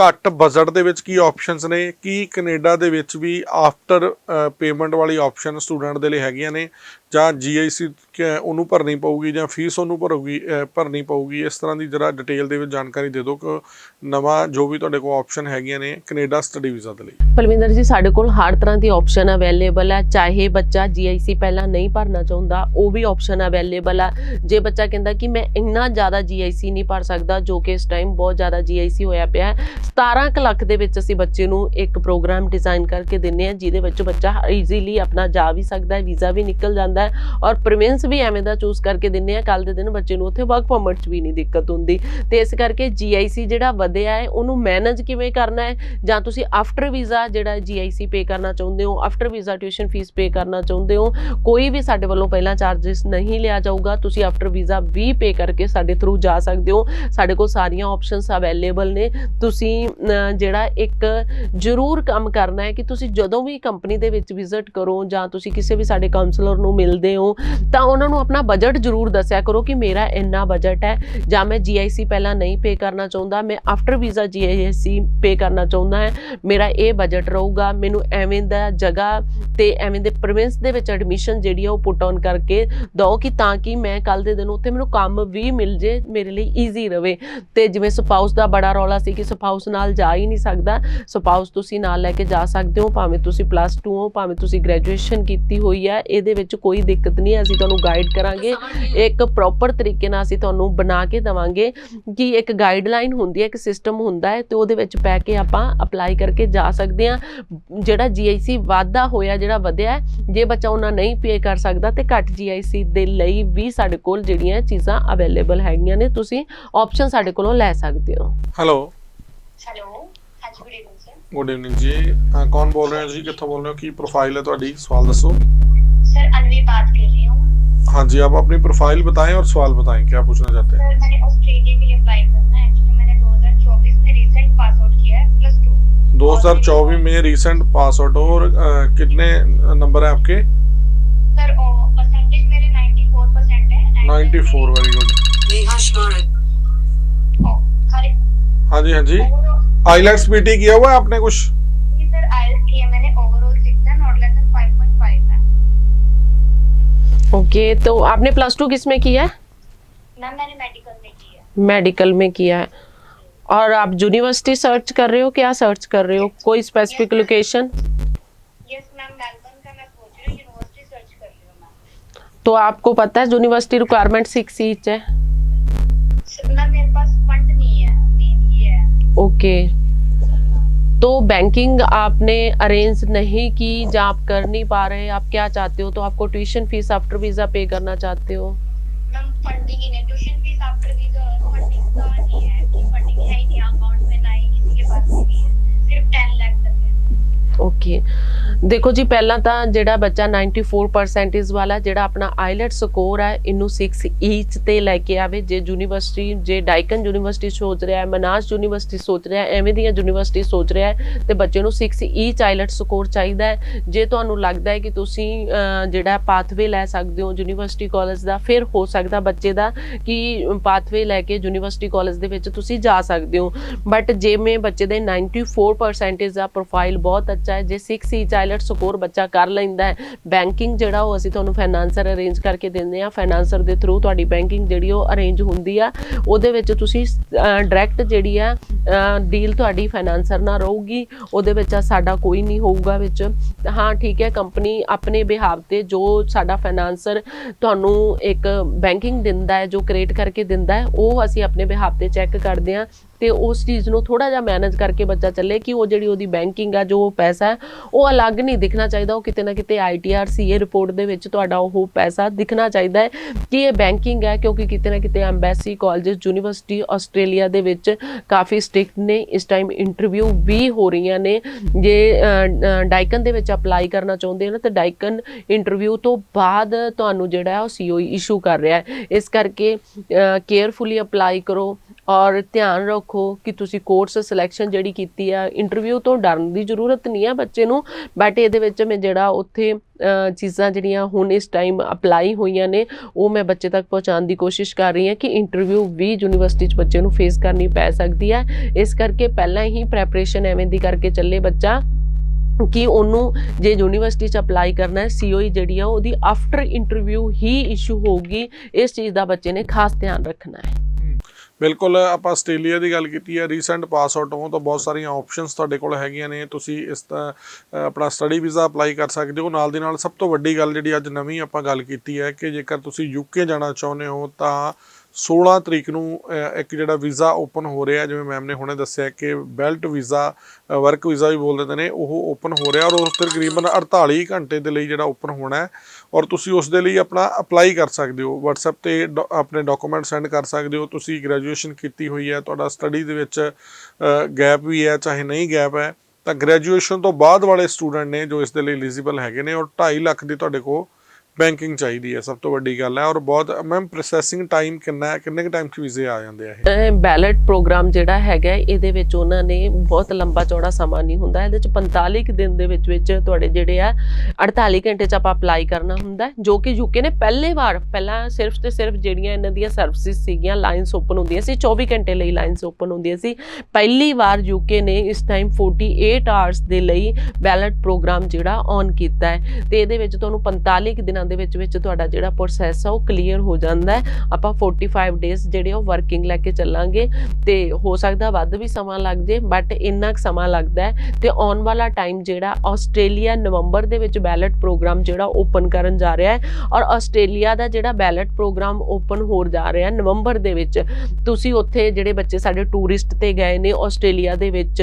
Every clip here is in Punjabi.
ਘੱਟ ਬਜਟ ਦੇ ਵਿੱਚ ਕੀ ਆਪਸ਼ਨਸ ਨੇ? ਕੀ ਕੈਨੇਡਾ ਦੇ ਵਿੱਚ ਵੀ ਆਫਟਰ ਪੇਮੈਂਟ ਵਾਲੀ ਆਪਸ਼ਨ ਸਟੂਡੈਂਟ ਦੇ ਲਈ ਹੈਗੀਆਂ ਨੇ? ਜਾਂ ਜੀਆਈਸੀ ਉਹਨੂੰ ਭਰਨੀ ਪਊਗੀ ਜਾਂ ਫੀਸ ਉਹਨੂੰ ਭਰੂਗੀ ਭਰਨੀ ਪਊਗੀ? ਇਸ ਤਰ੍ਹਾਂ ਦੀ ਜਰਾ ਡਿਟੇਲ ਦੇ ਵਿੱਚ ਜਾਣਕਾਰੀ ਦੇ ਦਿਓ ਕਿ ਨਵਾਂ ਜੋ ਵੀ ਤੁਹਾਡੇ ਕੋਲ ਆਪਸ਼ਨ ਹੈਗੀਆਂ ਨੇ ਕੈਨੇਡਾ ਸਟੱਡੀ ਵੀਜ਼ਾ ਦੇ ਲਈ। ਪਲਵਿੰਦਰ ਜੀ, ਸਾਡੇ ਕੋਲ ਹਰ ਤਰ੍ਹਾਂ ਦੀ ਆਪਸ਼ਨ ਅਵੇਲੇਬਲ ਹੈ ਚਾਹੇ ਬੱਚਾ GIC ਪਹਿਲਾਂ ਨਹੀਂ ਭਰਨਾ ਚਾਹੁੰਦਾ, ਉਹ ਵੀ ਆਪਸ਼ਨ ਅਵੇਲੇਬਲ ਆ। ਜੇ ਬੱਚਾ ਕਹਿੰਦਾ ਕਿ ਮੈਂ ਇੰਨਾ ਜ਼ਿਆਦਾ GIC ਨਹੀਂ ਭਰ ਸਕਦਾ, ਜੋ ਕਿ ਇਸ ਟਾਈਮ ਬਹੁਤ ਜ਼ਿਆਦਾ GIC ਹੋਇਆ ਪਿਆ ਹੈ 17 ਕੁ ਲੱਖ ਦੇ ਵਿੱਚ ਅਸੀਂ ਬੱਚੇ ਨੂੰ ਇੱਕ ਪ੍ਰੋਗਰਾਮ ਡਿਜ਼ਾਈਨ ਕਰਕੇ ਦਿੰਨੇ ਆ ਜਿਹਦੇ ਵਿੱਚ ਬੱਚਾ ਈਜ਼ੀਲੀ ਆਪਣਾ ਜਾ ਵੀ ਸਕਦਾ ਹੈ, ਵੀਜ਼ਾ ਵੀ ਨਿਕਲ ਜਾਂਦਾ ਹੈ ਔਰ ਪ੍ਰੋਵਿੰਸ ਵੀ ਐਵੇਂ ਦਾ ਚੂਜ਼ ਕਰਕੇ ਦਿੰਨੇ ਆ ਕੱਲ ਦੇ ਦਿਨ ਬੱਚੇ ਨੂੰ ਉੱਥੇ ਵਰਕ ਪਰਮਿਟ 'ਚ ਵੀ ਨਹੀਂ ਦਿੱਕਤ ਹੁੰਦੀ। ਤੇ ਇਸ ਕਰਕੇ GIC ਜਿਹੜਾ ਵਧਿਆ ਹੈ, ਉਹਨੂੰ ਮੈਨੇਜ ਕਿਵੇਂ ਕਰਨਾ ਹੈ? ਜਾਂ ਤੁਸੀਂ ਆਫਟਰ ਵੀਜ਼ਾ ਜਿਹੜਾ GIC ਪੇ ਕਰਨਾ ਚਾਹੁੰਦੇ ਹੋ after visa tuition fee pay ਕਰਨਾ ਚਾਹੁੰਦੇ ਹੋ, ਕੋਈ ਵੀ ਸਾਡੇ ਵੱਲੋਂ ਪਹਿਲਾਂ ਚਾਰजेस ਨਹੀਂ ਲਿਆ ਜਾਊਗਾ। ਤੁਸੀਂ ਆਫਟਰ ਵੀਜ਼ਾ ਵੀ ਪੇ ਕਰਕੇ ਸਾਡੇ ਥਰੂ ਜਾ ਸਕਦੇ ਹੋ। ਸਾਡੇ ਕੋਲ ਸਾਰੀਆਂ ਆਪਸ਼ਨਸ ਅਵੇਲੇਬਲ ਨੇ। ਤੁਸੀਂ ਅਹ, ਜਿਹੜਾ ਇੱਕ ਜ਼ਰੂਰ ਕੰਮ ਕਰਨਾ ਹੈ ਕਿ ਤੁਸੀਂ ਜਦੋਂ ਵੀ ਕੰਪਨੀ ਦੇ ਵਿੱਚ ਵਿਜ਼ਿਟ ਕਰੋ ਜਾਂ ਤੁਸੀਂ ਕਿਸੇ ਵੀ ਸਾਡੇ ਕਾਉਂਸਲਰ ਨੂੰ ਮਿਲਦੇ ਹੋ ਤਾਂ ਉਹਨਾਂ ਨੂੰ ਆਪਣਾ ਬਜਟ ਜ਼ਰੂਰ ਦੱਸਿਆ ਕਰੋ ਕਿ ਮੇਰਾ ਇੰਨਾ ਬਜਟ ਹੈ ਜਾਂ ਮੈਂ GIC ਪਹਿਲਾਂ ਨਹੀਂ ਪੇ ਕਰਨਾ ਚਾਹੁੰਦਾ ਮੈਂ ਆਫਟਰ ਵੀਜ਼ਾ GIC ਪੇ ਕਰਨਾ ਚਾਹੁੰਦਾ ਹੈ ਮੇਰਾ ਇਹ ਬਜਟ ਰਹੂਗਾ ਮੈਨੂੰ ਐਵੇਂ ਦਾ ਜਗ੍ਹਾ ਤੇ ਐਵੇਂ ਦੇ ਪ੍ਰੋਵਿੰਸ ਦੇ ਵਿੱਚ ਐਡਮਿਸ਼ਨ ਜਿਹੜੀ ਆ ਉਹ ਪੁੱਟ ਔਨ ਕਰਕੇ ਦੋ ਕਿ ਤਾਂ ਕਿ ਮੈਂ ਕੱਲ ਦੇ ਦਿਨ ਉੱਥੇ ਮੈਨੂੰ ਕੰਮ ਵੀ ਮਿਲ ਜੇ ਮੇਰੇ ਲਈ ਈਜ਼ੀ ਰਵੇ। ਤੇ ਜਿਵੇਂ ਸਪਾਊਸ ਦਾ ਬੜਾ ਰੌਲਾ ਸੀ ਕਿ ਸਪਾਊਸ ਨਾਲ ਜਾ ਹੀ ਨਹੀਂ ਸਕਦਾ। ਸਪਾਊਸ ਤੁਸੀਂ ਨਾਲ ਲੈ ਕੇ ਜਾ ਸਕਦੇ ਹੋ ਭਾਵੇਂ ਤੁਸੀਂ ਪਲੱਸ 2 ਹੋ ਭਾਵੇਂ ਤੁਸੀਂ ਗ੍ਰੈਜੂਏਸ਼ਨ ਕੀਤੀ ਹੋਈ ਹੈ ਇਹਦੇ ਵਿੱਚ ਕੋਈ ਦਿੱਕਤ ਨਹੀਂ ਹੈ, ਅਸੀਂ ਤੁਹਾਨੂੰ ਗਾਈਡ ਕਰਾਂਗੇ। ਇੱਕ ਪ੍ਰੋਪਰ ਤਰੀਕੇ ਨਾਲ ਅਸੀਂ ਤੁਹਾਨੂੰ ਬਣਾ ਕੇ ਦਵਾਂਗੇ ਕਿ ਇੱਕ ਗਾਈਡਲਾਈਨ ਹੁੰਦੀ ਹੈ ਇੱਕ ਸਿਸਟਮ ਹੁੰਦਾ ਹੈ ਤੇ ਉਹਦੇ ਵਿੱਚ ਪੈ ਕੇ ਆਪਾਂ ਅਪਲਾਈ ਕਰਕੇ ਜਾ ਸਕਦੇ ਹਾਂ। ਜਿਹੜਾ GIC ਵਾਧਾ ਹੋਇਆ ਜਿਹੜਾ ਵਧਿਆ ਹੈ, ਜੇ ਬੱਚਾ ਉਹਨਾਂ ਨਹੀਂ ਪੇ ਕਰ ਸਕਦਾ ਤੇ ਘੱਟ GIC ਦੇ ਲਈ ਵੀ ਸਾਡੇ ਕੋਲ ਜਿਹੜੀਆਂ ਚੀਜ਼ਾਂ ਅਵੇਲੇਬਲ ਹੈਗੀਆਂ ਨੇ ਤੁਸੀਂ ਆਪਸ਼ਨ ਸਾਡੇ ਕੋਲੋਂ ਲੈ ਸਕਦੇ ਹੋ। Hello hello good evening ji sir good evening ji. ਕੌਣ ਬੋਲ ਰਹੇ ਹੋ ਜੀ? ਕਿੱਥੋਂ ਬੋਲ ਰਹੇ ਹੋ? ਕੀ ਪ੍ਰੋਫਾਈਲ ਹੈ सर अनवी बात कर रही हूँ हाँ जी आप अपनी प्रोफ़ाइल बताएँ और सवाल बताएँ क्या पूछना चाहते हैं सर मैंने ऑस्ट्रेलिया के लिए अप्लाई में रिसेंट पास आउट और कितने नंबर है आपके सर परसेंटेज मेरे 94 परसेंट है 94 वेरी गुड नेहा शर्मा हाँ जी हाँ जी आईलेट्स पीटी किया हुआ है आपने कुछ? जी सर आईएलटीएस किया मैंने ओवरऑल 6 है नॉट लेस देन 5.5 है। ओके तो आपने प्लस टू किसमें किया? है मैम मैंने मेडिकल में की है मेडिकल में किया है। और आप यूनिवर्सिटी सर्च कर रहे हो क्या सर्च कर रहे हो? Yes. कोई specific location yes ma'am Melbourne का मैं सोच रही हूँ यूनिवर्सिटी सर्च कर रही हूँ मैम। तो आपको पता है यूनिवर्सिटी रिक्वायरमेंट सिक्स ईच है। मैम मेरे पास फंड नहीं है मेन ये है ओके। तो बैंकिंग आपने अरेंज नहीं की जहाँ आप कर नहीं पा रहे आप क्या चाहते हो? तो आपको ट्यूशन फ़ीस आफ्टर वीज़ा पे करना चाहते हो? ओके। फंडिंग ਦੇਖੋ ਜੀ, ਪਹਿਲਾਂ ਤਾਂ ਜਿਹੜਾ ਬੱਚਾ 94% ਇਸ ਵਾਲਾ, ਜਿਹੜਾ ਆਪਣਾ ਆਈਲੈਟ ਸਕੋਰ ਹੈ ਇਹਨੂੰ 6 ਈਚ ਤੇ ਲੈ ਕੇ ਆਵੇ। ਜੇ ਯੂਨੀਵਰਸਿਟੀ, ਜੇ ਡਾਈਕਨ ਯੂਨੀਵਰਸਿਟੀ ਸੋਚ ਰਿਹਾ ਹੈ ਮਨਾਸ ਯੂਨੀਵਰਸਿਟੀ ਸੋਚ ਰਿਹਾ ਹੈ, ਐਵੇਂ ਦੀਆਂ ਯੂਨੀਵਰਸਿਟੀ ਸੋਚ ਰਿਹਾ ਹੈ, ਤੇ ਬੱਚੇ ਨੂੰ 6 ਈਚ ਆਈਲੈਟ ਸਕੋਰ ਚਾਹੀਦਾ ਹੈ। ਜੇ ਤੁਹਾਨੂੰ ਲੱਗਦਾ ਹੈ ਕਿ ਤੁਸੀਂ ਜਿਹੜਾ ਪਾਥਵੇ ਲੈ ਸਕਦੇ ਹੋ ਯੂਨੀਵਰਸਿਟੀ ਕਾਲਜ ਦਾ, ਫਿਰ ਹੋ ਸਕਦਾ ਬੱਚੇ ਦਾ ਕਿ ਪਾਥਵੇ ਲੈ ਕੇ ਯੂਨੀਵਰਸਿਟੀ ਕਾਲਜ ਦੇ ਵਿੱਚ ਤੁਸੀਂ ਜਾ ਸਕਦੇ ਹੋ। ਬਟ ਜੇ ਮੇ ਬੱਚੇ ਦੇ 94% ਇਸ ਦਾ ਪ੍ਰੋਫਾਈਲ ਬਹੁਤ ਅੱਛਾ ਹੈ। ਜੇ 6 ਈਚ ਚਾਈਲਡ ਸਕੋਰ ਬੱਚਾ ਕਰ ਲੈਂਦਾ ਹੈ। ਬੈਂਕਿੰਗ ਜਿਹੜਾ ਉਹ ਅਸੀਂ ਤੁਹਾਨੂੰ ਫਾਈਨਾਂਸਰ ਅਰੇਂਜ ਕਰਕੇ ਦਿੰਦੇ ਆ ਫਾਈਨਾਂਸਰ ਦੇ ਥਰੂ ਤੁਹਾਡੀ ਬੈਂਕਿੰਗ ਜਿਹੜੀ ਉਹ ਅਰੇਂਜ ਹੁੰਦੀ ਆ। ਉਹਦੇ ਵਿੱਚ ਤੁਸੀਂ ਡਾਇਰੈਕਟ ਜਿਹੜੀ ਆ ਡੀਲ ਤੁਹਾਡੀ ਫਾਈਨਾਂਸਰ ਨਾਲ ਰਹੂਗੀ। ਉਹਦੇ ਵਿੱਚ ਸਾਡਾ ਕੋਈ ਨਹੀਂ ਹੋਊਗਾ ਵਿੱਚ। ਹਾਂ, ਠੀਕ ਹੈ ਕੰਪਨੀ ਆਪਣੇ ਬਿਹਾਵ ਤੇ ਜੋ ਸਾਡਾ ਫਾਈਨਾਂਸਰ ਤੁਹਾਨੂੰ ਇੱਕ ਬੈਂਕਿੰਗ ਦਿੰਦਾ ਹੈ, ਜੋ ਕ੍ਰੀਏਟ ਕਰਕੇ ਦਿੰਦਾ ਹੈ, ਉਹ ਅਸੀਂ ਆਪਣੇ ਬਿਹਾਵ ਤੇ ਚੈੱਕ ਕਰਦੇ ਆ ਤੇ ਉਸ ਚੀਜ਼ ਨੂੰ ਥੋੜਾ ਜਿਹਾ ਮੈਨੇਜ ਕਰਕੇ ਬੱਚਾ ਚੱਲੇ ਕਿ ਉਹ ਜਿਹੜੀ ਉਹਦੀ ਬੈਂਕਿੰਗ ਆ, ਜੋ ਪੈਸਾ ਹੈ, ਉਹ ਅਲੱਗ ਨਹੀਂ ਦਿਖਣਾ ਚਾਹੀਦਾ। ਉਹ ਕਿਤੇ ਨਾ ਕਿਤੇ ਆਈਟੀਆਰ ਸੀਏ ਰਿਪੋਰਟ ਦੇ ਵਿੱਚ ਤੁਹਾਡਾ ਉਹ ਪੈਸਾ ਦਿਖਣਾ ਚਾਹੀਦਾ ਹੈ ਕਿ ਇਹ ਬੈਂਕਿੰਗ ਹੈ, ਕਿਉਂਕਿ ਕਿਤੇ ਨਾ ਕਿਤੇ ਐਮਬੈਸੀ ਕਾਲਜਸ ਯੂਨੀਵਰਸਿਟੀ ਆਸਟ੍ਰੇਲੀਆ ਦੇ ਵਿੱਚ ਕਾਫੀ ਸਟ੍ਰਿਕਟ ਨੇ। ਇਸ ਟਾਈਮ ਇੰਟਰਵਿਊ ਵੀ ਹੋ ਰਹੀਆਂ ਨੇ। ਜੇ ਡਾਈਕਨ ਦੇ ਵਿੱਚ ਅਪਲਾਈ ਕਰਨਾ ਚਾਹੁੰਦੇ ਹੋ ਨਾ, ਤਾਂ ਡਾਈਕਨ ਇੰਟਰਵਿਊ ਤੋਂ ਬਾਅਦ ਤੁਹਾਨੂੰ ਜਿਹੜਾ ਹੈ ਉਹ ਸੀਓਈ ਇਸ਼ੂ ਕਰ ਰਿਹਾ ਹੈ। ਇਸ ਕਰਕੇ ਕੇਅਰਫੁਲੀ ਅਪਲਾਈ ਕਰੋ। ਔਰ ਧਿਆਨ ਰੱਖੋ ਕਿ ਤੁਸੀਂ ਕੋਰਸ ਸਿਲੈਕਸ਼ਨ ਜਿਹੜੀ ਕੀਤੀ ਆ ਇੰਟਰਵਿਊ ਤੋਂ ਡਰਨ ਦੀ ਜ਼ਰੂਰਤ ਨਹੀਂ ਆ ਬੱਚੇ ਨੂੰ ਬਟ ਇਹਦੇ ਵਿੱਚ ਮੈਂ ਜਿਹੜਾ ਉੱਥੇ ਚੀਜ਼ਾਂ ਜਿਹੜੀਆਂ ਹੁਣ ਇਸ ਟਾਈਮ ਅਪਲਾਈ ਹੋਈਆਂ ਨੇ, ਉਹ ਮੈਂ ਬੱਚੇ ਤੱਕ ਪਹੁੰਚਾਉਣ ਦੀ ਕੋਸ਼ਿਸ਼ ਕਰ ਰਹੀ ਹਾਂ ਕਿ ਇੰਟਰਵਿਊ ਵੀ ਯੂਨੀਵਰਸਿਟੀ 'ਚ ਬੱਚੇ ਨੂੰ ਫੇਸ ਕਰਨੀ ਪੈ ਸਕਦੀ ਹੈ ਇਸ ਕਰਕੇ ਪਹਿਲਾਂ ਹੀ ਪ੍ਰੈਪਰੇਸ਼ਨ ਐਵੇਂ ਦੀ ਕਰਕੇ ਚੱਲੇ ਬੱਚਾ ਕਿ ਉਹਨੂੰ ਜੇ ਯੂਨੀਵਰਸਿਟੀ 'ਚ ਅਪਲਾਈ ਕਰਨਾ ਹੈ ਸੀਓਈ ਜਿਹੜੀ ਆ ਉਹਦੀ ਆਫਟਰ ਇੰਟਰਵਿਊ ਹੀ ਇਸ਼ੂ ਹੋਊਗੀ, ਇਸ ਚੀਜ਼ ਦਾ ਬੱਚੇ ਨੇ ਖਾਸ ਧਿਆਨ ਰੱਖਣਾ ਹੈ। ਬਿਲਕੁਲ, ਆਪਾਂ ਆਸਟ੍ਰੇਲੀਆ ਦੀ ਗੱਲ ਕੀਤੀ ਹੈ ਰੀਸੈਂਟ ਪਾਸ ਆਊਟ ਹੋ ਤਾਂ ਬਹੁਤ ਸਾਰੀਆਂ ਆਪਸ਼ਨਸ ਤੁਹਾਡੇ ਕੋਲ ਹੈਗੀਆਂ ਨੇ, ਤੁਸੀਂ ਇਸ ਦਾ ਆਪਣਾ ਸਟੱਡੀ ਵੀਜ਼ਾ ਅਪਲਾਈ ਕਰ ਸਕਦੇ ਹੋ। ਨਾਲ ਦੀ ਨਾਲ ਸਭ ਤੋਂ ਵੱਡੀ ਗੱਲ ਜਿਹੜੀ ਅੱਜ ਨਵੀਂ ਆਪਾਂ ਗੱਲ ਕੀਤੀ ਹੈ ਕਿ ਜੇਕਰ ਤੁਸੀਂ ਯੂਕੇ ਜਾਣਾ ਚਾਹੁੰਦੇ ਹੋ ਤਾਂ 16 ਤਰੀਕ ਨੂੰ ਇੱਕ ਜਿਹੜਾ ਵੀਜ਼ਾ ਓਪਨ ਹੋ ਰਿਹਾ, ਜਿਵੇਂ ਮੈਮ ਨੇ ਹੁਣੇ ਦੱਸਿਆ ਕਿ ਬੈਲਟ ਵੀਜ਼ਾ ਵਰਕ ਵੀਜ਼ਾ ਵੀ ਬੋਲ ਦਿੰਦੇ ਨੇ, ਉਹ ਓਪਨ ਹੋ ਰਿਹਾ ਔਰ ਉਸ ਤਕਰੀਬਨ 48 ਘੰਟੇ ਦੇ ਲਈ ਜਿਹੜਾ ਓਪਨ ਹੋਣਾ ਹੈ ਔਰ ਤੁਸੀਂ ਉਸ ਦੇ ਲਈ ਆਪਣਾ ਅਪਲਾਈ ਕਰ ਸਕਦੇ ਹੋ, WhatsApp ਤੇ ਡੋ- ਆਪਣੇ ਡਾਕੂਮੈਂਟ ਸੈਂਡ ਕਰ ਸਕਦੇ ਹੋ, ਤੁਸੀਂ ਗ੍ਰੈਜੂਏਸ਼ਨ ਕੀਤੀ ਹੋਈ ਹੈ, ਤੁਹਾਡਾ ਸਟੱਡੀ ਦੇ ਵਿੱਚ ਗੈਪ ਵੀ ਹੈ, ਚਾਹੇ ਨਹੀਂ ਗੈਪ ਹੈ, ਤਾਂ ਗ੍ਰੈਜੂਏਸ਼ਨ ਤੋਂ ਬਾਅਦ ਵਾਲੇ ਸਟੂਡੈਂਟ ਨੇ ਜੋ ਇਸ ਦੇ ਲਈ ਐਲੀਜੀਬਲ ਹੈਗੇ ਨੇ ਔਰ 2.5 ਲੱਖ ਦੀ ਤੁਹਾਡੇ ਕੋਲ ਬੈਂਕਿੰਗ ਚਾਹੀਦੀ ਹੈ, ਸਭ ਤੋਂ ਵੱਡੀ ਗੱਲ ਹੈ ਔਰ ਬਹੁਤ ਮੈਮ ਪ੍ਰੋਸੈਸਿੰਗ ਟਾਈਮ ਕਿੰਨਾ ਹੈ, ਕਿੰਨੇ ਕੁ ਟਾਈਮ 'ਚ ਵੀਜ਼ੇ ਆ ਜਾਂਦੇ ਆ ਇਹ? ਬੈਲਟ ਪ੍ਰੋਗਰਾਮ ਜਿਹੜਾ ਹੈਗਾ, ਇਹਦੇ ਵਿੱਚ ਉਹਨਾਂ ਨੇ ਬਹੁਤ ਲੰਬਾ ਚੌੜਾ ਸਮਾਂ ਨਹੀਂ ਹੁੰਦਾ, ਇਹਦੇ ਚ 45 ਕੁ ਦਿਨ ਦੇ ਵਿੱਚ ਵਿੱਚ ਤੁਹਾਡੇ ਜਿਹੜੇ ਆ 48 ਘੰਟੇ ਚ ਆਪਾਂ ਅਪਲਾਈ ਕਰਨਾ ਹੁੰਦਾ, ਜੋ ਕਿ ਯੂਕੇ ਨੇ ਪਹਿਲੇ ਵਾਰ, ਪਹਿਲਾਂ ਸਿਰਫ ਤੇ ਸਿਰਫ ਜਿਹੜੀਆਂ ਇਹਨਾਂ ਦੀਆਂ ਸਰਵਿਸਿਜ਼ ਸੀਗੀਆਂ ਲਾਈਨਸ ਓਪਨ ਹੁੰਦੀਆਂ ਸੀ 24 ਘੰਟੇ ਲਈ ਲਾਈਨਸ ਓਪਨ ਹੁੰਦੀਆਂ ਸੀ, ਪਹਿਲੀ ਵਾਰ ਯੂਕੇ ਨੇ ਇਸ ਟਾਈਮ 48 ਆਵਰਸ ਦੇ ਲਈ ਬੈਲਟ ਪ੍ਰੋਗਰਾਮ ਜਿਹੜਾ ਔਨ ਕੀਤਾ ਹੈ, ਤੇ ਇਹਦੇ ਵਿੱਚ ਤੁਹਾਨੂੰ 45 ਕੁ ਦਿਨਾਂ ਦੇ ਵਿੱਚ ਵਿੱਚ ਤੁਹਾਡਾ ਜਿਹੜਾ ਪ੍ਰੋਸੈਸ ਆ ਉਹ ਕਲੀਅਰ ਹੋ ਜਾਂਦਾ ਹੈ। ਆਪਾਂ 45 ਡੇਜ਼ ਜਿਹੜੇ ਉਹ ਵਰਕਿੰਗ ਲੈ ਕੇ ਚੱਲਾਂਗੇ ਤੇ ਹੋ ਸਕਦਾ ਵੱਧ ਵੀ ਸਮਾਂ ਲੱਗ ਜੇ ਬਟ ਇੰਨਾ ਕੁ ਸਮਾਂ ਲੱਗਦਾ ਹੈ ਤੇ ਆਉਣ ਵਾਲਾ ਟਾਈਮ ਜਿਹੜਾ ਆਸਟ੍ਰੇਲੀਆ ਨਵੰਬਰ ਦੇ ਵਿੱਚ ਬੈਲਟ ਪ੍ਰੋਗਰਾਮ ਜਿਹੜਾ ਓਪਨ ਕਰਨ ਜਾ ਰਿਹਾ ਹੈ ਔਰ ਆਸਟ੍ਰੇਲੀਆ ਦਾ ਜਿਹੜਾ ਬੈਲਟ ਪ੍ਰੋਗਰਾਮ ਓਪਨ ਹੋਰ ਜਾ ਰਿਹਾ ਨਵੰਬਰ ਦੇ ਵਿੱਚ। ਤੁਸੀਂ ਉੱਥੇ ਜਿਹੜੇ ਬੱਚੇ ਸਾਡੇ ਟੂਰਿਸਟ ਤੇ ਗਏ ਨੇ ਆਸਟ੍ਰੇਲੀਆ ਦੇ ਵਿੱਚ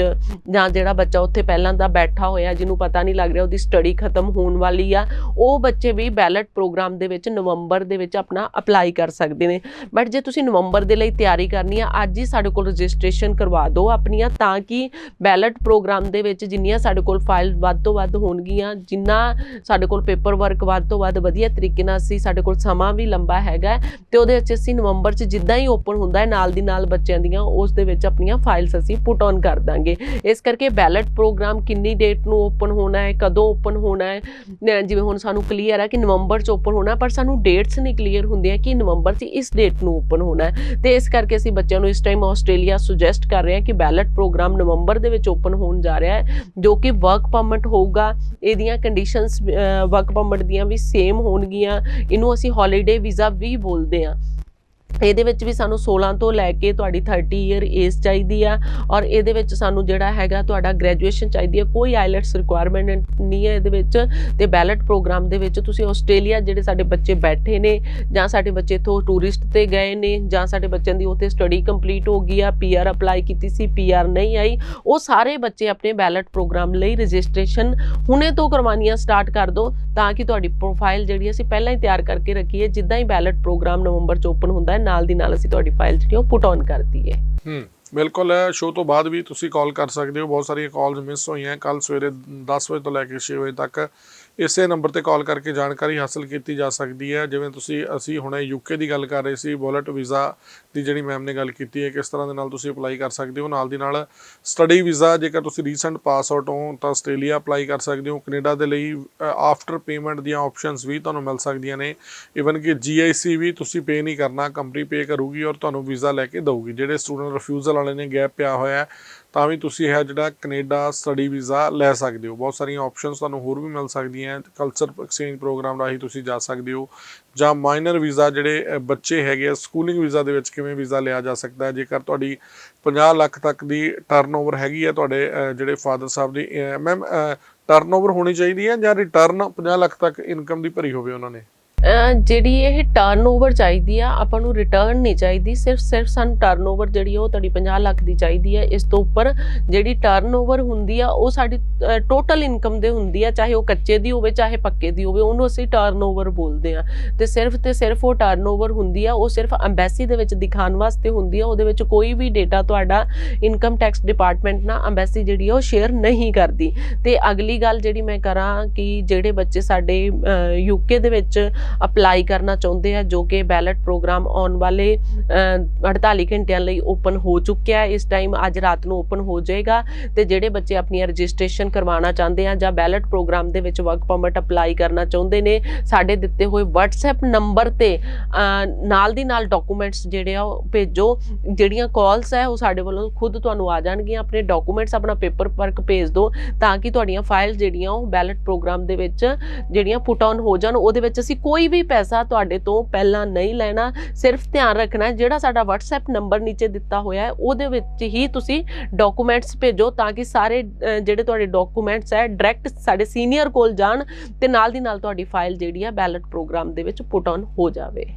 ਜਾਂ ਜਿਹੜਾ ਬੱਚਾ ਉੱਥੇ ਪਹਿਲਾਂ ਦਾ ਬੈਠਾ ਹੋਇਆ ਜਿਹਨੂੰ ਪਤਾ ਨਹੀਂ ਲੱਗ ਰਿਹਾ ਉਹਦੀ ਸਟੱਡੀ ਖਤਮ ਹੋਣ ਵਾਲੀ ਆ, ਉਹ ਬੱਚੇ ਵੀ ਬੈਲਟ ਪ੍ਰੋਗਰਾਮ ਦੇ ਵਿੱਚ ਨਵੰਬਰ ਦੇ ਵਿੱਚ ਆਪਣਾ ਅਪਲਾਈ ਕਰ ਸਕਦੇ ਨੇ। ਬਟ ਜੇ ਤੁਸੀਂ ਨਵੰਬਰ ਦੇ ਲਈ ਤਿਆਰੀ ਕਰਨੀ ਆ ਅੱਜ ਹੀ ਸਾਡੇ ਕੋਲ ਰਜਿਸਟ੍ਰੇਸ਼ਨ ਕਰਵਾ ਦਿਓ ਆਪਣੀਆਂ ਤਾਂ ਕਿ ਬੈਲਟ ਪ੍ਰੋਗਰਾਮ ਦੇ ਵਿੱਚ ਜਿੰਨੀਆਂ ਸਾਡੇ ਕੋਲ ਫਾਈਲ ਵੱਧ ਤੋਂ ਵੱਧ ਹੋਣਗੀਆਂ ਜਿੰਨਾ ਸਾਡੇ ਕੋਲ ਪੇਪਰ ਵਰਕ ਵੱਧ ਤੋਂ ਵੱਧ ਵਧੀਆ ਤਰੀਕੇ ਨਾਲ ਸੀ ਸਾਡੇ ਕੋਲ ਸਮਾਂ ਵੀ ਲੰਬਾ ਹੈਗਾ ਹੈ, ਤੇ ਉਹਦੇ ਵਿੱਚ ਅਸੀਂ ਨਵੰਬਰ 'ਚ ਜਿੱਦਾਂ ਹੀ ਓਪਨ ਹੁੰਦਾ ਹੈ ਨਾਲ ਦੀ ਨਾਲ ਬੱਚਿਆਂ ਦੀਆਂ ਉਸ ਦੇ ਵਿੱਚ ਆਪਣੀਆਂ ਫਾਈਲਸ ਅਸੀਂ ਪੁਟ ਔਨ ਕਰ ਦਾਂਗੇ। ਇਸ ਕਰਕੇ ਬੈਲਟ ਪ੍ਰੋਗਰਾਮ ਕਿੰਨੀ ਡੇਟ ਨੂੰ ਓਪਨ ਹੋਣਾ ਹੈ ਕਦੋਂ ਓਪਨ ਹੋਣਾ ਹੈ ਜਿਵੇਂ ਹੁਣ ਸਾਨੂੰ ਕਲੀਅਰ ਹੈ ਕਿ ਨਵੰਬਰ 'ਚ ਓਪਨ ਹੋਣਾ, ਪਰ ਸਾਨੂੰ ਡੇਟਸ ਨਹੀਂ ਕਲੀਅਰ ਹੁੰਦੀਆਂ ਕਿ ਨਵੰਬਰ 'ਚ ਇਸ ਡੇਟ ਨੂੰ ਓਪਨ ਹੋਣਾ ਤੇ ਇਸ ਕਰਕੇ ਅਸੀਂ ਬੱਚਿਆਂ ਨੂੰ ਇਸ ਟਾਈਮ ਆਸਟ੍ਰੇਲੀਆ ਸੁਜੈਸਟ ਕਰ ਰਹੇ ਹਾਂ ਕਿ ਬੈਲਟ ਪ੍ਰੋਗਰਾਮ ਨਵੰਬਰ ਦੇ ਵਿੱਚ ਓਪਨ ਹੋਣ ਜਾ ਰਿਹਾ ਹੈ, ਜੋ ਕਿ ਵਰਕ ਪਰਮਿਟ ਹੋਊਗਾ। ਇਹਦੀਆਂ ਕੰਡੀਸ਼ਨਸ ਵਰਕ ਪਰਮਿਟ ਦੀਆਂ ਵੀ ਸੇਮ ਹੋਣਗੀਆਂ। ਇਹਨੂੰ ਅਸੀਂ ਹੌਲੀਡੇ ਵੀਜ਼ਾ ਵੀ ਬੋਲਦੇ ਹਾਂ। ਇਹਦੇ ਵਿੱਚ ਵੀ ਸਾਨੂੰ 16 ਤੋਂ ਲੈ ਕੇ ਤੁਹਾਡੀ 30 ਇਅਰ ਏਜ ਚਾਹੀਦੀ ਆ ਔਰ ਇਹਦੇ ਵਿੱਚ ਸਾਨੂੰ ਜਿਹੜਾ ਹੈਗਾ ਤੁਹਾਡਾ ਗ੍ਰੈਜੂਏਸ਼ਨ ਚਾਹੀਦੀ ਆ। ਕੋਈ ਆਈਲੈਟਸ ਰਿਕੁਆਇਰਮੈਂਟ ਨਹੀਂ ਹੈ ਇਹਦੇ ਵਿੱਚ ਤੇ ਬੈਲਟ ਪ੍ਰੋਗਰਾਮ ਦੇ ਵਿੱਚ ਤੁਸੀਂ ਆਸਟ੍ਰੇਲੀਆ ਜਿਹੜੇ ਸਾਡੇ ਬੱਚੇ ਬੈਠੇ ਨੇ ਜਾਂ ਸਾਡੇ ਬੱਚੇ ਇੱਥੋਂ ਟੂਰਿਸਟ ਤੇ ਗਏ ਨੇ ਜਾਂ ਸਾਡੇ ਬੱਚਿਆਂ ਦੀ ਉੱਥੇ ਸਟੱਡੀ ਕੰਪਲੀਟ ਹੋ ਗਈ ਆ ਪੀਆਰ ਅਪਲਾਈ ਕੀਤੀ ਸੀ ਪੀਆਰ ਨਹੀਂ ਆਈ, ਉਹ ਸਾਰੇ ਬੱਚੇ ਆਪਣੇ ਬੈਲਟ ਪ੍ਰੋਗਰਾਮ ਲਈ ਰਜਿਸਟ੍ਰੇਸ਼ਨ ਹੁਣੇ ਤੋਂ ਕਰਵਾਉਣੀਆਂ ਸਟਾਰਟ ਕਰ ਦਿਓ ਤਾਂ ਕਿ ਤੁਹਾਡੀ ਪ੍ਰੋਫਾਈਲ ਜਿਹੜੀ ਅਸੀਂ ਪਹਿਲਾਂ ਹੀ ਤਿਆਰ ਕਰਕੇ ਰੱਖੀ ਹੈ, ਜਿੱਦਾਂ ਹੀ ਬੈਲਟ ਪ੍ਰੋਗਰਾਮ ਨਵੰਬਰ 'ਚ ਓਪਨ ਹੁੰਦਾ ਹੈ ਨਾਲ ਦੀ ਨਾਲ ਅਸੀਂ ਤੁਹਾਡੀ ਫਾਈਲ ਜਿਹੜੀ ਉਹ ਪੁਟ ਔਨ ਕਰ ਦਈਏ। ਹੂੰ, ਬਿਲਕੁਲ ਸ਼ੋਅ ਤੋਂ ਬਾਅਦ ਵੀ ਤੁਸੀਂ ਕਾਲ ਕਰ ਸਕਦੇ ਹੋ। ਬਹੁਤ ਸਾਰੀਆਂ ਕਾਲਸ ਮਿਸ ਹੋਈਆਂ। ਕੱਲ ਸਵੇਰੇ 10 ਵਜੇ ਤੋਂ ਲੈ ਕੇ 6 ਵਜੇ ਤੱਕ ਇਸੇ ਨੰਬਰ ਤੇ ਕਾਲ ਕਰਕੇ ਜਾਣਕਾਰੀ ਹਾਸਲ ਕੀਤੀ ਜਾ ਸਕਦੀ ਹੈ। ਜਿਵੇਂ ਤੁਸੀਂ, ਅਸੀਂ ਹੁਣੇ ਯੂਕੇ ਦੀ ਗੱਲ ਕਰ ਰਹੇ ਸੀ ਬੁਲਟ ਵੀਜ਼ਾ ਦੀ ਜਿਹੜੀ ਮੈਮ ਨੇ ਗੱਲ ਕੀਤੀ ਹੈ, ਕਿਸ ਤਰ੍ਹਾਂ ਦੇ ਨਾਲ ਤੁਸੀਂ ਅਪਲਾਈ ਕਰ ਸਕਦੇ ਹੋ? ਨਾਲ ਦੀ ਨਾਲ ਸਟੱਡੀ ਵੀਜ਼ਾ, ਜੇਕਰ ਤੁਸੀਂ ਰੀਸੈਂਟ ਪਾਸ ਆਊਟ ਹੋ, ਤਾਂ ਆਸਟ੍ਰੇਲੀਆ ਅਪਲਾਈ ਕਰ ਸਕਦੇ ਹੋ। ਕੈਨੇਡਾ ਦੇ ਲਈ ਆਫਟਰ ਪੇਮੈਂਟ ਦੀਆਂ ਆਪਸ਼ਨਸ ਵੀ ਤੁਹਾਨੂੰ ਮਿਲ ਸਕਦੀਆਂ ਨੇ। ਇਵਨ ਕਿ GIC ਵੀ ਤੁਸੀਂ ਪੇ ਨਹੀਂ ਕਰਨਾ, ਕੰਪਨੀ ਪੇ ਕਰੂਗੀ ਔਰ ਤੁਹਾਨੂੰ ਵੀਜ਼ਾ ਲੈ ਕੇ ਦੇਊਗੀ, ਜਿਹੜੇ ਸਟੂਡੈਂਟ ਰਿਫਿਊਜ਼ਲ ਵਾਲੇ ਨੇ ਗੈਪ ਪਿਆ ਹੋਇਆ ਤਾਂ ਵੀ ਤੁਸੀਂ ਇਹ ਜਿਹੜਾ ਕੈਨੇਡਾ ਸਟੱਡੀ ਵੀਜ਼ਾ ਲੈ ਸਕਦੇ ਹੋ। ਬਹੁਤ ਸਾਰੀਆਂ ਆਪਸ਼ਨਸ ਤੁਹਾਨੂੰ ਹੋਰ ਵੀ ਮਿਲ ਸਕਦੀਆਂ ਕਲਚਰ ਐਕਸਚੇਂਜ ਪ੍ਰੋਗਰਾਮ ਰਾਹੀਂ ਤੁਸੀਂ ਜਾ ਸਕਦੇ ਹੋ ਜਾਂ ਮਾਈਨਰ ਵੀਜ਼ਾ ਜਿਹੜੇ ਬੱਚੇ ਹੈਗੇ ਆ ਸਕੂਲਿੰਗ ਵੀਜ਼ਾ ਦੇ ਵਿੱਚ ਕਿਵੇਂ ਵੀਜ਼ਾ ਲਿਆ ਜਾ ਸਕਦਾ ਹੈ? ਜੇਕਰ ਤੁਹਾਡੀ 50 ਲੱਖ ਤੱਕ ਦੀ ਟਰਨਓਵਰ ਹੈਗੀ ਹੈ ਤੁਹਾਡੇ ਜਿਹੜੇ ਫਾਦਰ ਸਾਹਿਬ ਦੀ ਮੈਮ ਟਰਨਓਵਰ ਹੋਣੀ ਚਾਹੀਦੀ ਹੈ ਜਾਂ ਰਿਟਰਨ 50 ਲੱਖ ਤੱਕ ਇਨਕਮ ਦੀ ਭਰੀ ਹੋਵੇ ਉਹਨਾਂ ਨੇ? ਜਿਹੜੀ ਇਹ ਟਰਨਓਵਰ ਚਾਹੀਦੀ ਆ, ਆਪਾਂ ਨੂੰ ਰਿਟਰਨ ਨਹੀਂ ਚਾਹੀਦੀ, ਸਿਰਫ ਸਿਰਫ ਸਾਨੂੰ ਟਰਨਓਵਰ ਜਿਹੜੀ ਆ ਉਹ ਤੁਹਾਡੀ 50 ਲੱਖ ਦੀ ਚਾਹੀਦੀ ਹੈ ਇਸ ਤੋਂ ਉੱਪਰ ਜਿਹੜੀ ਟਰਨਓਵਰ ਹੁੰਦੀ ਆ, ਉਹ ਸਾਡੀ ਟੋਟਲ ਇਨਕਮ ਦੇ ਹੁੰਦੀ ਆ, ਚਾਹੇ ਉਹ ਕੱਚੇ ਦੀ ਹੋਵੇ, ਚਾਹੇ ਪੱਕੇ ਦੀ ਹੋਵੇ, ਉਹਨੂੰ ਅਸੀਂ ਟਰਨਓਵਰ ਬੋਲਦੇ ਆ। ਤੇ ਸਿਰਫ ਤੇ ਸਿਰਫ ਉਹ ਟਰਨਓਵਰ ਹੁੰਦੀ ਆ, ਉਹ ਸਿਰਫ ਐਮਬੈਸੀ ਦੇ ਵਿੱਚ ਦਿਖਾਉਣ ਵਾਸਤੇ ਹੁੰਦੀ ਆ, ਉਹਦੇ ਵਿੱਚ ਕੋਈ ਵੀ ਡੇਟਾ ਤੁਹਾਡਾ ਇਨਕਮ ਟੈਕਸ ਡਿਪਾਰਟਮੈਂਟ ਨਾਲ ਐਮਬੈਸੀ ਜਿਹੜੀ ਆ, ਉਹ ਸ਼ੇਅਰ ਨਹੀਂ ਕਰਦੀ। ਤੇ ਅਗਲੀ ਗੱਲ ਜਿਹੜੀ ਮੈਂ ਕਰਾਂ ਕਿ ਜਿਹੜੇ ਬੱਚੇ ਸਾਡੇ ਯੂਕੇ ਦੇ ਵਿੱਚ ਅਪਲਾਈ ਕਰਨਾ ਚਾਹੁੰਦੇ ਆ ਜੋ ਕਿ ਬੈਲਟ ਪ੍ਰੋਗਰਾਮ ਆਉਣ ਵਾਲੇ ਅ, 48 ਘੰਟਿਆਂ ਲਈ ਓਪਨ ਹੋ ਚੁੱਕਿਆ ਹੈ। ਇਸ ਟਾਈਮ ਅੱਜ ਰਾਤ ਨੂੰ ਓਪਨ ਹੋ ਜਾਏਗਾ ਤੇ ਜਿਹੜੇ ਬੱਚੇ ਆਪਣੀ ਰਜਿਸਟ੍ਰੇਸ਼ਨ ਕਰਵਾਉਣਾ ਚਾਹੁੰਦੇ ਆ ਜਾਂ ਬੈਲਟ ਪ੍ਰੋਗਰਾਮ ਦੇ ਵਿੱਚ ਵਰਕ ਪਰਮਿਟ ਅਪਲਾਈ ਕਰਨਾ ਚਾਹੁੰਦੇ ਨੇ ਸਾਡੇ ਦਿੱਤੇ ਹੋਏ WhatsApp ਨੰਬਰ ਤੇ ਨਾਲ ਦੀ ਨਾਲ ਡਾਕੂਮੈਂਟਸ ਜਿਹੜੇ ਆ ਉਹ ਭੇਜੋ। ਜਿਹੜੀਆਂ ਕਾਲਸ ਹੈ ਉਹ ਸਾਡੇ ਵੱਲੋਂ ਖੁਦ ਤੁਹਾਨੂੰ ਆ ਜਾਣਗੀਆਂ। ਆਪਣੇ ਡਾਕੂਮੈਂਟਸ ਆਪਣਾ ਪੇਪਰ ਵਰਕ ਭੇਜ ਦਿਓ ਤਾਂ ਕਿ ਤੁਹਾਡੀਆਂ ਫਾਈਲ ਜਿਹੜੀਆਂ ਉਹ ਬੈਲਟ ਪ੍ਰੋਗਰਾਮ ਦੇ ਵਿੱਚ ਜਿਹੜੀਆਂ ਪੁੱਟ ਆਨ ਹੋ ਜਾਣ ਉਹਦੇ ਵਿੱਚ ਅਸੀਂ ਕੋਈ ਕੋਈ ਵੀ ਪੈਸਾ ਤੁਹਾਡੇ ਤੋਂ ਪਹਿਲਾਂ ਨਹੀਂ ਲੈਣਾ, ਸਿਰਫ ਧਿਆਨ ਰੱਖਣਾ ਜਿਹੜਾ ਸਾਡਾ WhatsApp ਨੰਬਰ ਨੀਚੇ ਦਿੱਤਾ ਹੋਇਆ ਹੈ, ਉਹਦੇ ਵਿੱਚ ਹੀ ਤੁਸੀਂ ਡਾਕੂਮੈਂਟਸ ਭੇਜੋ ਤਾਂ ਕਿ ਸਾਰੇ ਜਿਹੜੇ ਤੁਹਾਡੇ ਡਾਕੂਮੈਂਟਸ ਹੈ ਡਾਇਰੈਕਟ ਸਾਡੇ ਸੀਨੀਅਰ ਕੋਲ ਜਾਣ ਤੇ ਨਾਲ ਦੀ ਨਾਲ ਤੁਹਾਡੀ ਫਾਈਲ ਜਿਹੜੀ ਹੈ ਬੈਲਟ ਪ੍ਰੋਗਰਾਮ ਦੇ ਵਿੱਚ ਪੁਟ ਔਨ ਹੋ ਜਾਵੇ।